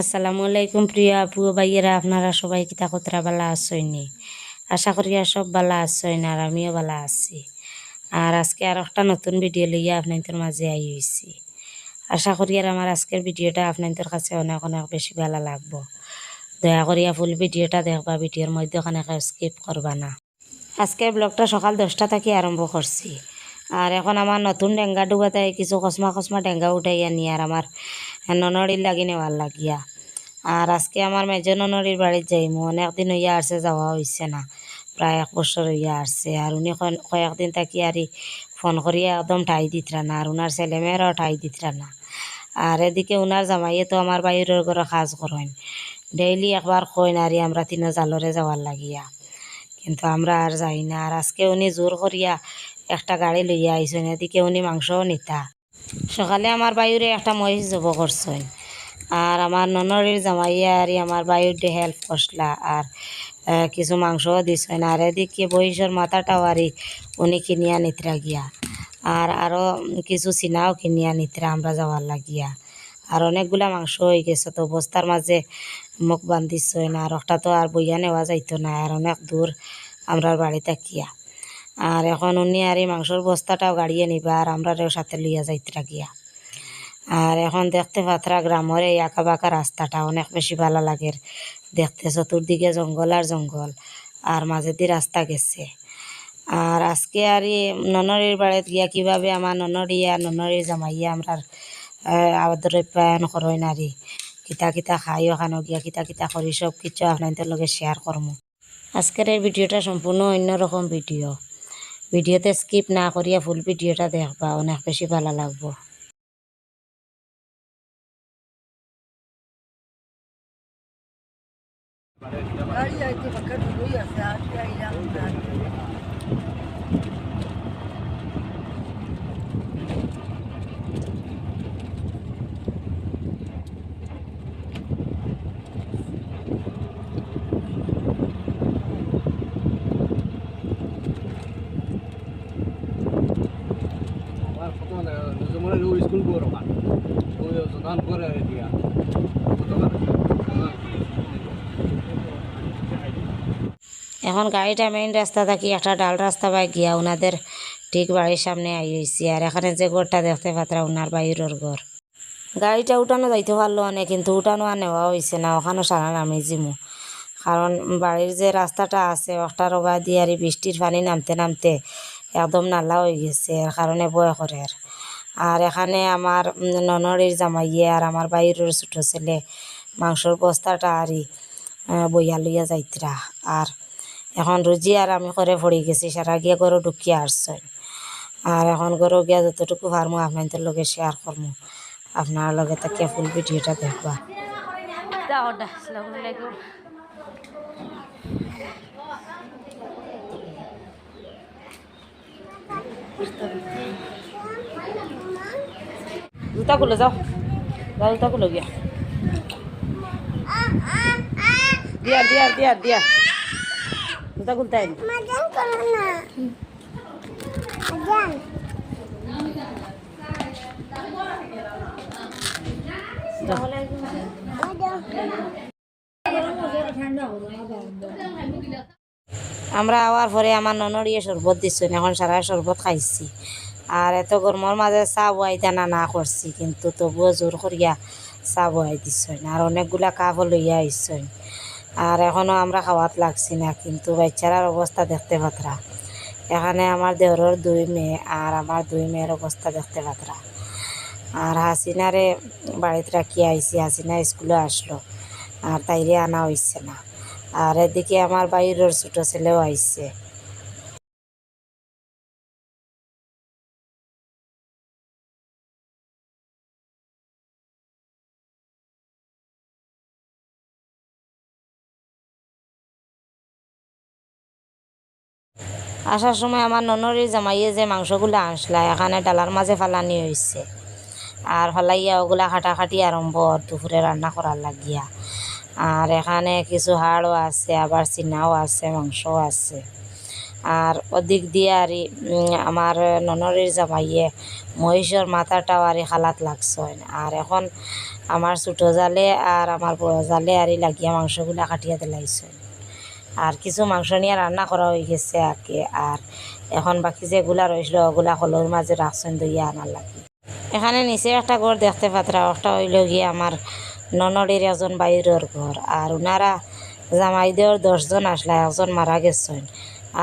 আসসালামু আলাইকুম প্রিয় আপু ভাইয়েরা, আপনারা সবাই কিতা কতরা বালা আসইনি আশা করি সব বালা আসইন আর আমিও বালা আছি। আর আজকে আর একটা নতুন ভিডিও লইয়া আপনাদের মাঝে আই হইছি। আশা করি আর আমার আজকের ভিডিওটা আপনাদের কাছে অনেক অনেক বেশি ভালো লাগবো। দয়া করিয়া ফুল ভিডিওটা দেখবা, ভিডিওর মধ্যে ওখানে স্কিপ করবা না। আজকের ব্লগটা সকাল দশটা থেকে আরম্ভ করছি। আর এখন আমার নতুন ডেঙ্গা ডুবাতে কিছু কসমা কসমা ডেঙ্গা উঠাইয়া নিয়ে আর আমার ননড়ির লাগি নেওয়ার লাগিয়া। আর আজকে আমার মেজ ননড়ির বাড়ির যাইমু অনেকদিন হইয়া আসছে যাওয়া হইছে না প্রায় এক বছর হইয়া আসছে আর উনি কয়েকদিন থাকি আর ফোন করিয়া একদম ঠাই দিতরা না আর উনার ছেলেমেয়েরাও ঠাই দিতরা না। আর এদিকে উনার জামাইয়ে তো আমার বাইরের ঘরে কাজ করেন ডেইলি একবার কইন আর আমরা তিনো জালরে যাওয়ার লাগিয়া। কিন্তু আমরা আর যাই না। আর আজকে উনি জোর করিয়া একটা গাড়ি লইয়া আইসেন এদিকে উনি মাংসও নিতা। সকালে আমার বায়ুরে একটা মহিষ জব করছেন। আর আমার ননরের জামাইয়া আর আমার বায়ুরে হেল্প করসলা আর কিছু মাংসও দিছেন। আর এদিকে বহিষের মাথাটাও আরি উনি কিনিয়া নিতরা গিয়া। আর আরও কিছু চিনাও কিনিয়া নিতরা আমরা যাওয়ার লাগিয়া। আর অনেকগুলা মাংস হয়ে গেছে তো বস্তার মাঝে মুখ বান্ধিছেন। আর একটা তো আর বইয়া নেওয়া যাইতো না। আর অনেক দূর আমরা বাড়ি থাকিয়া। আর এখন উনি আর এই মাংসর বস্তাটাও গাড়িয়ে নিবা, আর আমরা সাথে লইয়া যাইতরা গিয়া। আর এখন দেখতে পাত্রা গ্রামের এই আঁকা বাঁকা রাস্তাটা, অনেক বেশি ভালো লাগে। দেখতে চতুর্দিকে জঙ্গল আর জঙ্গল, আর মাঝেদি রাস্তা গেছে। আর আজকে আর ননরির বাড়িতে গিয়া কীভাবে আমার ননরিয়া ননরির জামাইয়া আমরা আদর প্যায়ন করই নারী কিতা কিতা খাই ওখানে গিয়া কিতা কিতা করি সব কিছু আপনাদের লগে শেয়ার করব আজকের এই ভিডিওটা সম্পূর্ণ অন্যরকম ভিডিও। ভিডিওতে স্কিপ না করিয়া ফুল ভিডিওটা দেখবা অনেক বেশি ভালো লাগবো গাড়ি আইতে পাকা ঢুই আছে আজকে আইলাম না আর কত মানে জমলে লো স্কুল গরো কান ওই জদান করে দিয়া কত এখন গাড়িটা মেইন রাস্তা থাকি, একটা ডাল রাস্তা বাই গিয়া ওনাদের ঠিক বাড়ির সামনে আই হয়েছি আর এখানে যে ঘরটা দেখতে পাত্রা ওনার বাইরের ঘর। গাড়িটা উঠানো যাইতে পারল অনেক কিন্তু উঠানো আর নেওয়া হয়েছে না, ওখানে সারা নামে জিমু। কারণ বাড়ির যে রাস্তাটা আছে একটা রবা দিয়ে আর বৃষ্টির পানি নামতে নামতে একদম নালা হয়ে গেছে, এর কারণে বয় করে আর। আর এখানে আমার ননরের জামাইয়ে আর আমার বাইরের ছোটো ছেলে, মাংসর বস্তাটা আরই বইয়া লইয়া যাইতরা। আর এখন রুজি আর আমি করে পড়ে গেছি সারা গিয়ে গরু ঢুকিয়ে আসছেন আর এখন গরু গিয়া যতটুকু পারমু আপনাদের লগে শেয়ার করমু। আপনার লগে তাকে ফুল ভিডিওটা দেখবা। জুতা খুলে যাও যাও জুতা খুলে গিয়া দিয়া দিয়া দিয়া দিয়া। জুতা খুলতে মজান আমরা আওয়ার পরে আমার ননরিয়ে শরবত দিচ্ছেন এখন সারা শরবত খাইছি। আর এত গরমের মাঝে চা বয়াইতে না না করছি কিন্তু তবুও জোর করিয়া চা বয়াই দিচ্ছেন আর অনেকগুলা কাপ লইয়া আইসছেন আর এখনও আমরা খাওয়াত লাগছি না, কিন্তু বাচ্চারার অবস্থা দেখতে পাতরা। এখানে আমার দেহরের দুই মেয়ে আর আমার দুই মেয়ের অবস্থা দেখতে পাতরা। আর হাসিনারে বাড়িতে রাখি আইসি হাসিনা স্কুলে আসলো আর তাইরে আনা হয়েছে না। আর এদিকে আমার বাইরের ছোটো ছেলেও আইছে। আসার সময় আমার ননরের জামাইয়ে যে মাংসগুলো আনসলা এখানে ডালার মাঝে ফালানি হয়েছে আর ফালাইয়া ওগুলা খাটাখাটি আরম্ভ দুপুরে রান্না করার লাগিয়া। আর এখানে কিছু হাড়ও আছে, আবার চিনাও আছে, মাংসও আছে। আর ওদিক দিয়ে আর আমার ননরের জামাইয়ে মহিষের মাথাটাও আর খালাত লাগছেন আর এখন আমার ছোটো জালে আর আমার বড় জালে আর লাগিয়া মাংসগুলা কাটিয়া দিলাইছেন আর কিছু মাংস নিয়ে রান্না করা হয়ে গেছে আগে আর এখন বাকি যেগুলা রয়েছিল ওগুলা কলোর মাঝে রাখছেন দইয়া আনার লাগে। এখানে নিচে একটা ঘর দেখতে পাত্রা একটা হইল গিয়ে আমার ননরের একজন বাইরের ঘর। আর ওনারা জামাইদের দশজন আসলা, একজন মারা গেছেন।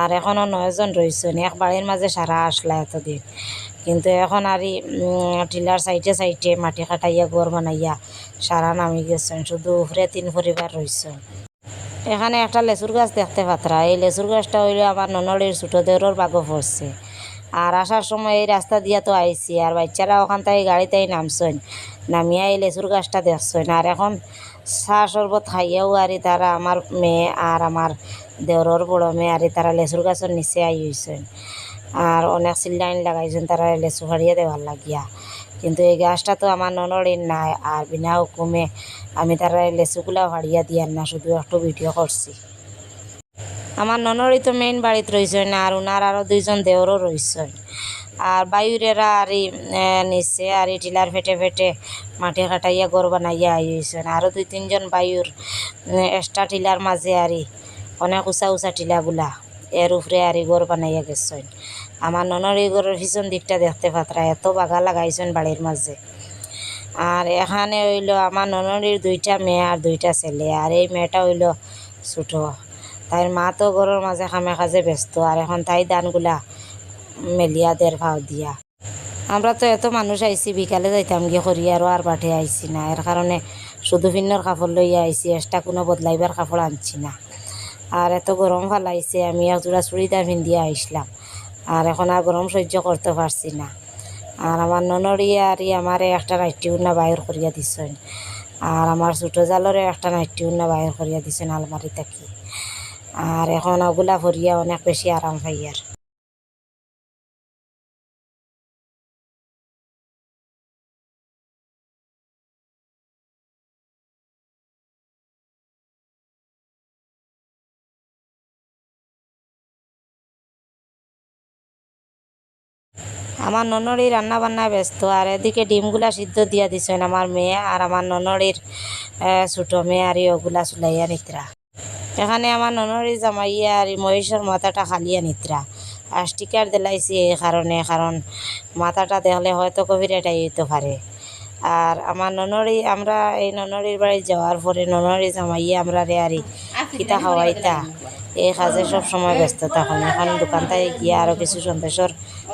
আর এখনও নয়জন রয়েছেন এক বাড়ির মাঝে সারা আসলা এতদিন। কিন্তু এখন আর টিলার সাইডে সাইডে মাটি কাটাইয়া ঘর বানাইয়া সারা নামি গেছেন। শুধু উপরে তিন পরিবার রয়েছেন এখানে একটা লেচুর গাছ দেখতে পাত্রা। এই লেচুর গাছটা হইলে আমার ননরের ছোটো দেওরের বাগো পড়ছে। আর আসার সময় এই রাস্তা দিয়া তো আইছি, আর বাচ্চারা ওখান থেকে গাড়িতেই নামছেন। নামিয়া এই লেচুর গাছটা দেখছেন। আর এখন চা শরবত খাইয়াও আর তারা আমার মেয়ে আর আমার দেওরর বড় মেয়ে আর তারা লেচুর গাছের নিচে আই হইছেন আর অনেক সিল্লাইন লাগাইছেন তারা লেচু ফাড়িয়ে দেওয়ার লাগিয়া। কিন্তু এই গাছটা তো আমার ননরের নাই আর বিনা হুকুমে আমি তারা লেচুগুলা ফাড়িয়া দিয়ার না, শুধু একটু ভিডিও করছি। আমার ননরই তো মেইন বাড়িতে রয়েছেন আর ওনার আরও দুইজন দেওরও রয়েছেন আর বায়ুরেরা আর নিচে আর টিলার ফেটে ফেটে মাটি কাটাইয়া গড় বানাইয়া আইছেন আরও দুই, তিনজন বায়ুর এক্সট্রা টিলার মাঝে আর অনেক উঁচা উঁচা টিলাগুলা এর উপরে আর গড় বানাইয়া গেছেন। আমার ননর এই গড়ের পিছন দিকটা দেখতে পাত্রা, এত বাগা লাগাইছেন বাড়ির মাঝে। আর এখানে হইল আমার ননরির দুইটা মেয়ে আর দুইটা ছেলে, আর এই মেয়েটা হইল ছোটো। তাই মা তো ঘরের মাঝে খামে কাজে ব্যস্ত, আর এখন তাই দানগুলা মেলিয়া দের ভাও দিয়া। আমরা তো এত মানুষ আইছি, বিকালে যাইতাম গিয়ে করি আরও আর বাটে আইছি না। এর কারণে শুধু ভিন্নর কাপড় লইয়া আইছি, এক্সট্রা কোনো বদলাইবার কাপড় আনছি না। আর এত গরম ফালাইছে আমি একজোড়া চুড়িদার পিন্দিয়া আইসলাম। আর এখন আর গরম সহ্য করতে পারছি না। আর আমার ননরি আর আমার একটা নাইটি উন্না বাইর করিয়া দিছেন। আর আমার ছোটো জালরে একটা নাইটি উন্না বাইর করিয়া দিছেন আলমারি থাকি আর এখন ওগুলা ভরিয়া অনেক বেশি আরাম পাই আর। আমার ননড়ির রান্না বান্নায় ব্যস্ত, আর এদিকে ডিমগুলা সিদ্ধ দিয়া দিছেন আমার মেয়ে আর আমার ননড়ির ছোট মেয়ে আর ওগুলা চুলাইয়া নিত্রা। এখানে আমার ননড়ি জামাইয়া আর মহিষের মাথাটা খালিয়া নিত্রা। আর স্টিকার দিলাইছি এই কারণে, কারণ মাথাটা দেখলে হয়তো কবিরাটাই হইতে পারে। আর আমার ননড়ি আমরা এই ননড়ির বাড়ি যাওয়ার পরে ননড়ি জামাইয়া আমরা রে আরি কিতা খাওয়াইতা। এই কাজে সব সময় ব্যস্ত থাকুন। এখন দোকান থেকে গিয়ে আরও কিছু সন্দেশের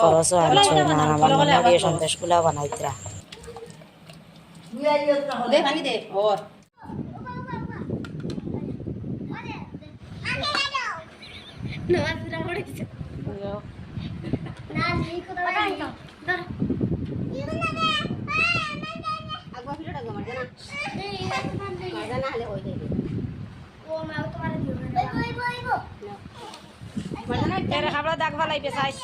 খরচও আনছে না। আমার সন্দেশগুলা বানাইতরা। আগবা ফিরে আগবা মারজা না না হলে মারজা না এরে খাবলা দাগ ফালাইবে চাইস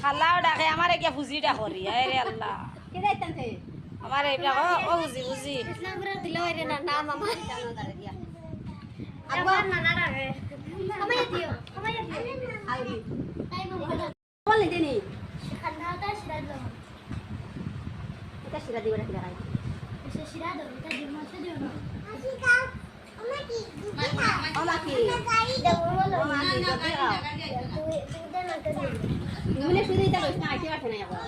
খালাও ডাকে আমার একে ফুজিটা করি আরে আল্লাহ। আমার এইবিলাক ও নি দেনি এটা শিরা দিবা রাখি রাখাই আমাকে ইমনে শুধু এটা লইছ না আইতে পারছে না এখন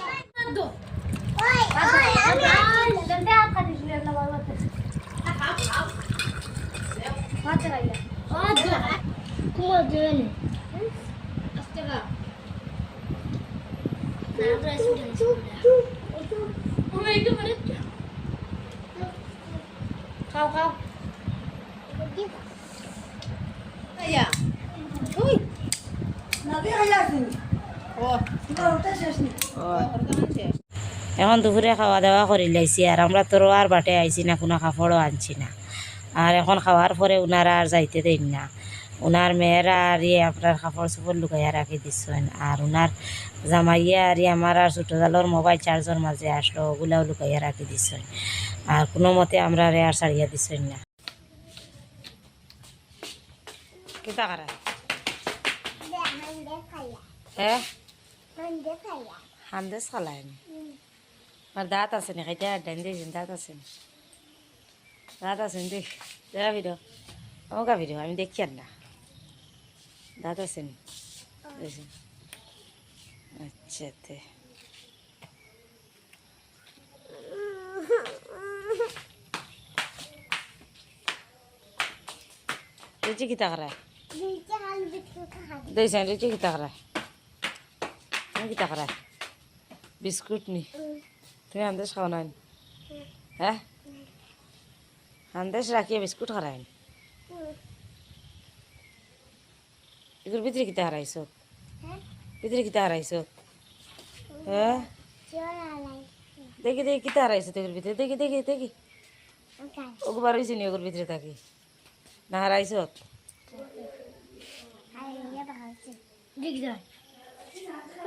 খাও খাও ইয়া উই নাবি খাইয়া আছি ও তোমার ওটা শেষ নেই এখন দুপুরে খাওয়া দাওয়া করি লাইছি আর আমরা তো আর বাটে আইছি না, কোনো কাপড়ও আনছি না। আর এখন খাওয়ার পরে ওনারা আর যাইতে দেন না। ওনার মেয়েরা আর ইয়ে আপনার কাপড় চোপড় লুকাইয়া রাখি দিচ্ছেন। আর ওনার জামাইয়া আর আমার আর ছোটো মোবাইল চার্জের মাঝে আসলো, ওগুলাও লুকাইয়া রাখি দিচ্ছেন। আর কোনো মতে আমরা আর ছাড়িয়া দিচ্ছেন না। কিতা হ্যাঁ? হান্দেস খালাই আমার দাঁত আছে নি খাইতে ডাইন দিয়েছেন দাঁত আছে দাঁত আছেন দেখ যারা ভিডিও আমাকে ভিডিও আমি দেখি আর না দাঁত আছে নি। দেখছেন? আচ্ছা তে রুচি কিতা করায় দিয়েছেন রুচি কিতা করায় তুমি কিতা করায় বিস্কুট নি তুমি আন্দেশ খাও না হ্যাঁ আন্দেশ রাখিয়ে বিস্কুট খারায় এগুলোর ভিতরে কিতা হারাইছ ভিতরে কিতা হারাইছ হ্যাঁ দেখি দেখি কিতা হারাইছ তোর ভিতরে দেখি দেখি দেখি ওগুবার হয়েছে নি ওগুর ভিতরে থাকি না হারাইছ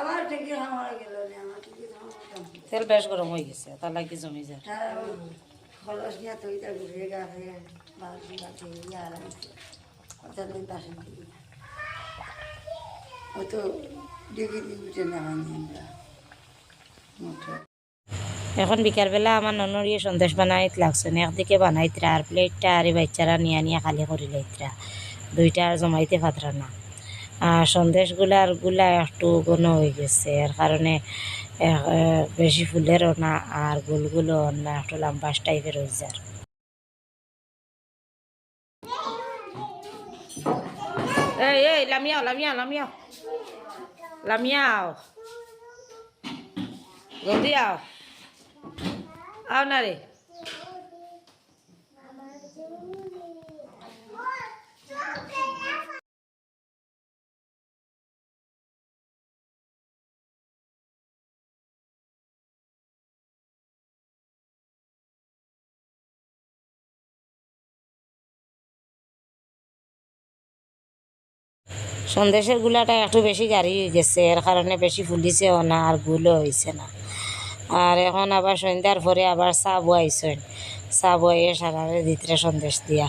আমার টিকিট আমার গেল না আমার টিকিট আমার তেল বেশ গরম হয়ে গেছে তার লাগে জমি যায়। খরচ নিয়ে তুই তার ঘুরে বালতি ইয়ে বাসন ও তো আমরা মোটর। এখন বিকালবেলা আমার ননরিয়ে সন্দেশ বানাইত লাগছে একদিকে বানাইতরা আর প্লেটটা আর বাচ্চারা নিয়ে নিয়ে খালি করে দুইটা আর জমাইতে পাতরা না সন্দেশগুলারগুলা একটু ঘন হয়ে গেছে। এর কারণে বেশি ফুলেরও না, আর গোলগুলো না একটু লাম্বাস টাইপের হয়ে যায়। এই লামিয়াও লামিয়াও লামিয়াও লামিয়াও আও না রে। সন্দেশের গুলাটা একটু বেশি গাড়ি হয়ে গেছে। এর কারণে বেশি ফুলিছেও না, আর গুলও হয়েছে না। আর এখন আবার সন্ধ্যার পরে আবার চা বয়াইছেন চা বয়ে সারারে দিতরে সন্দেশ দিয়া।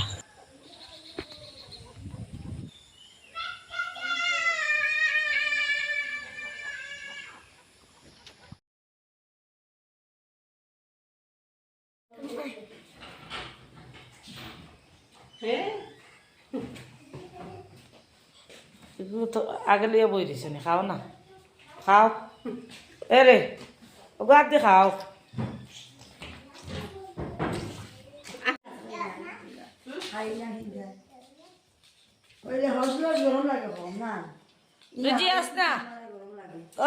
তো আগে লিয়ে বই দিছে নি খাও না। খাও। এ রে ওগো আদি খাও। আস না।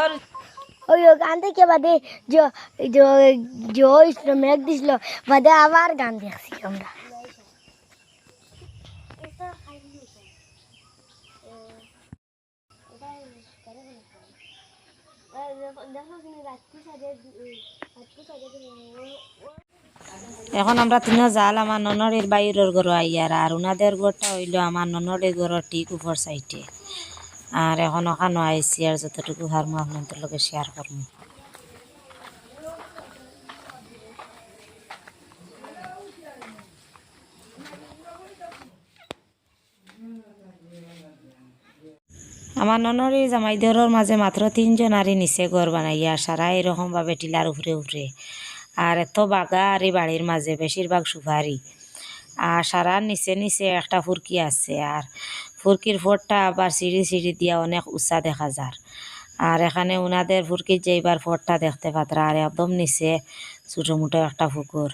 ওর ওই গান বাদে যে যে মেঘ দিছিল বাদে আবার গান দেখছি আমরা। এখন আমরা তিন জাল আমার ননরের বাইরের ঘর আইয়ার আর ওনাদের ঘরটা হইল আমার ননরের ঘর ঠিক উপর সাইডে আর এখন ওখানে আইসি আর যতটুকু হারমো আপনাদের লগে শেয়ার করব আমার ননরি জামাই দেওয়ার মাঝে মাত্র তিনজন আরই নিচে ঘর বানাইয়া সারা এরকমভাবে টিলার উপরে উপরে আর এত বাগা আর এই বাড়ির মাঝে বেশিরভাগ সুপারি আর সারার নিচে নিচে একটা ফুরকি আছে আর ফুরকির ফোরটা আবার সিঁড়ি সিঁড়ি দিয়া অনেক উঁচা দেখা যার আর এখানে উনাদের ফুরকির যে এবার ফোরটা দেখতে পাত্রা আর একদম নিচে ছোটো মোটো একটা পুকুর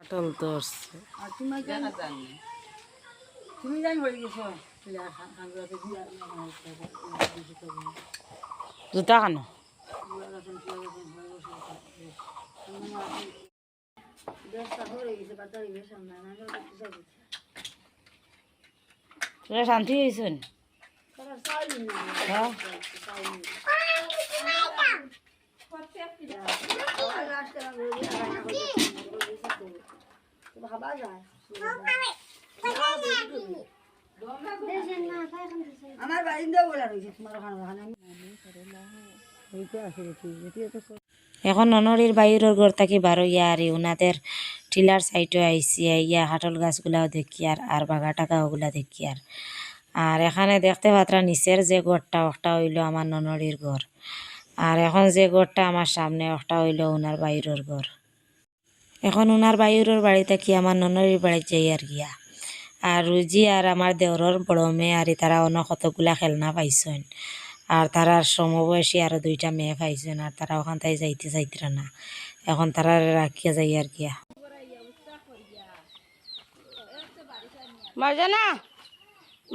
কাটল ধরছে আর তুমি জানি হয়ে গেছো। জুতা কেন হয়ে তোরা শান্তি হয়েছেন? হ্যাঁ। খাবা যায়। বাড়িতে এখন ননরির বাইরের ঘর থাকি বারো ইয়া আর উনাদের টিলার সাইডে আইসি ইয়া হাটল গাছগুলাও দেখি আর আর বাগা টাকা ওগুলা দেখি আর আর এখানে দেখতে পাত্রা নিচের যে ঘরটা, ওটা হইল আমার ননরির ঘর। আর এখন যে ঘরটা আমার সামনে, ওটা হইল উনার বাইরের ঘর। এখন উনার বাইরের বাড়ি থাকি আমার ননরির বাড়ি যাই আর গিয়া? আর রুজি আর আমার দেওরর বড় মেয়ে আর তারা অন্য কতগুলা খেলনা পাইছেন। আর তারার সমবয়সী আরও দুইটা মেয়ে পাইছেন আর তারা ওখান থেকে যাইতে চাইতরা না এখন তারা রাখিয়া যাই আর গিয়া। মারজানা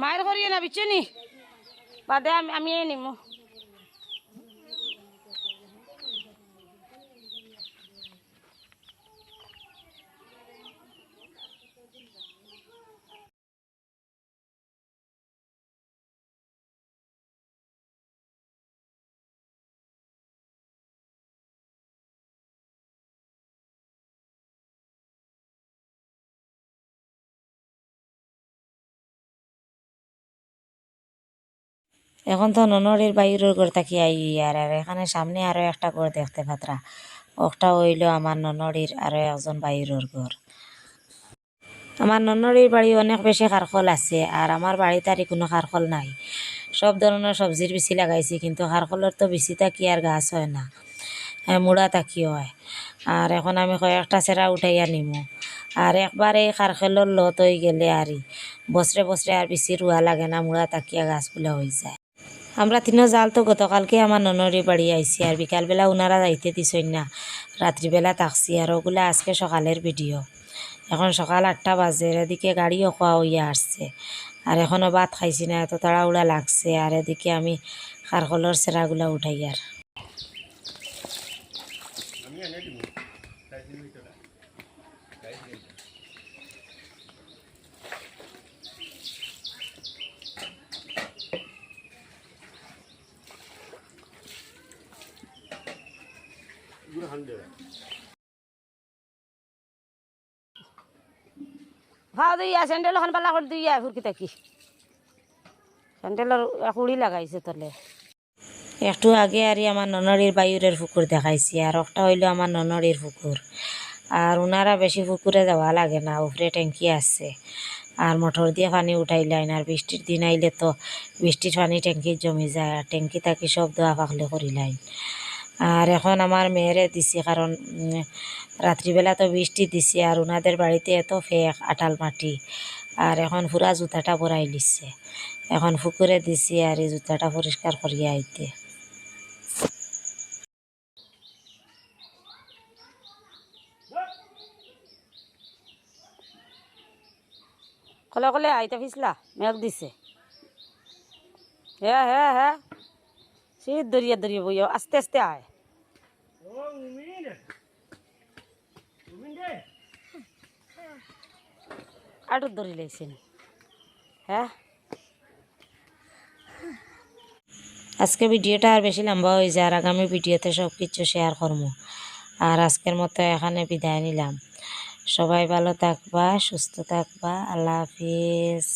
মায়ের করিয়ে না, বিচনি? বাদে আমি আমি নিমু। এখন তো ননরের বাইরের ঘর থাকি আই আর আর এখানে সামনে আরও একটা ঘর দেখতে পাত্রা। ওটা হইল আমার ননরির আরও একজন বাইরের ঘর। আমার ননরির বাড়ি অনেক বেশি খারখল আছে আর আমার বাড়িতে আর কোনো খারখল নাই। সব ধরনের সবজির বেশি লাগাইছি কিন্তু খারখলের তো বেশি থাকি আর গাছ হয় না হ্যাঁ, মুড়া থাকি হয়। আর এখন আমি কয়েকটা সেরা উঠাইয়া নিমু। আর একবার এই খারখেলর লত হয়ে গেলে আরই বছরে বছরে আর বেশি রুয়া লাগে না মুড়া তাকিয়া গাছগুলা হয়ে যায়। আমরা তিনও জাল তো গতকালকে আমার ননরে বাড়ি আইসি আর বিকালবেলা ওনারা যাইতে দিছই না রাত্রিবেলা থাকছি আর ওগুলা আজকে সকালের ভিডিও এখন সকাল আটটা বাজে এদিকে গাড়িও খাওয়া হইয়া আসছে আর এখনও ভাত খাইছি না এত তাড়াহুড়া লাগছে। আর এদিকে আমি খারকলর সেরাগুলা উঠাই আর ভাও দিয়া স্যান্ডেল ওখান পালা করে দিয়া ফুরকি থাকি। স্যান্ডেলের কুড়ি লাগাইছে তলে। একটু আগে আর আমার ননরির বায়ুরের পুকুর দেখাইছি আর একটা হইল আমার ননরির পুকুর আর ওনারা বেশি পুকুরে যাওয়া লাগে না উপরে ট্যাঙ্কি আছে। আর মোটর দিয়ে পানি উঠাই লাইন আর বৃষ্টির দিন আইলে তো বৃষ্টির পানি ট্যাঙ্কি জমি যায় আর ট্যাঙ্কি থাকি সব দোয়া পাকলে করি লাইন আর এখন আমার মেয়েরে দিছি, কারণ রাত্রিবেলা তো বৃষ্টি দিছি আর ওনাদের বাড়িতে এত ফেক আটাল মাটি। আর এখন পুরা জুতাটা ভরাই লিছে। এখন পুকুরে দিছি আর এই জুতাটা পরিষ্কার করিয়া আইতে। কলে কলে আইতে ফিসলা, মেঘ দিছে। হ্যাঁ হ্যাঁ হ্যাঁ শীত দরিয়া দরিয়া বইও, আস্তে আস্তে আয়। আটু ধরি লাইছেন। হ্যাঁ? আজকে ভিডিওটা আর বেশি লম্বা হয়ে যায়, আর আগামী ভিডিওতে সব কিছু শেয়ার করব আর আজকের মতো এখানে বিদায় নিলাম। সবাই ভালো থাকবা, সুস্থ থাকবা, আল্লাহ হাফিজ।